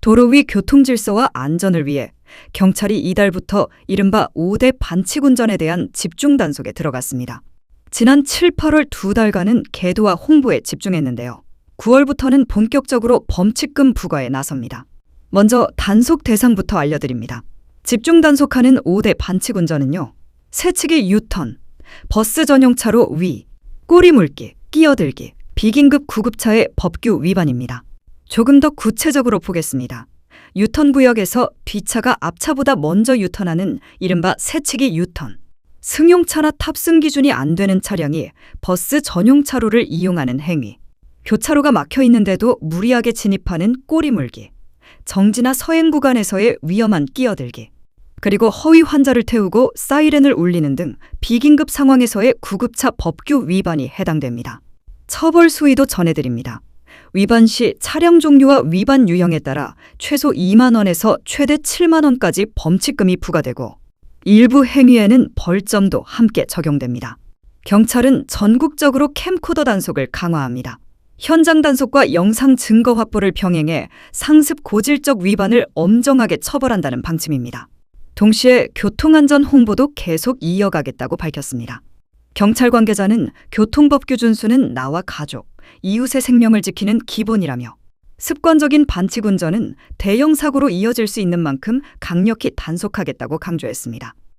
도로 위 교통 질서와 안전을 위해 경찰이 이달부터 이른바 5대 반칙 운전에 대한 집중 단속에 들어갔습니다. 지난 7, 8월 두 달간은 계도와 홍보에 집중했는데요. 9월부터는 본격적으로 범칙금 부과에 나섭니다. 먼저 단속 대상부터 알려드립니다. 집중 단속하는 5대 반칙 운전은요. 새치기 유턴, 버스 전용 차로 위, 꼬리 물기, 끼어들기, 비긴급 구급차의 법규 위반입니다. 조금 더 구체적으로 보겠습니다. 유턴 구역에서 뒷차가 앞차보다 먼저 유턴하는 이른바 새치기 유턴. 승용차나 탑승 기준이 안 되는 차량이 버스 전용 차로를 이용하는 행위. 교차로가 막혀 있는데도 무리하게 진입하는 꼬리 물기. 정지나 서행 구간에서의 위험한 끼어들기. 그리고 허위 환자를 태우고 사이렌을 울리는 등 비긴급 상황에서의 구급차 법규 위반이 해당됩니다. 처벌 수위도 전해드립니다. 위반 시 차량 종류와 위반 유형에 따라 최소 2만 원에서 최대 7만 원까지 범칙금이 부과되고 일부 행위에는 벌점도 함께 적용됩니다. 경찰은 전국적으로 캠코더 단속을 강화합니다. 현장 단속과 영상 증거 확보를 병행해 상습 고질적 위반을 엄정하게 처벌한다는 방침입니다. 동시에 교통안전 홍보도 계속 이어가겠다고 밝혔습니다. 경찰 관계자는 교통법규 준수는 나와 가족, 이웃의 생명을 지키는 기본이라며 습관적인 반칙 운전은 대형 사고로 이어질 수 있는 만큼 강력히 단속하겠다고 강조했습니다.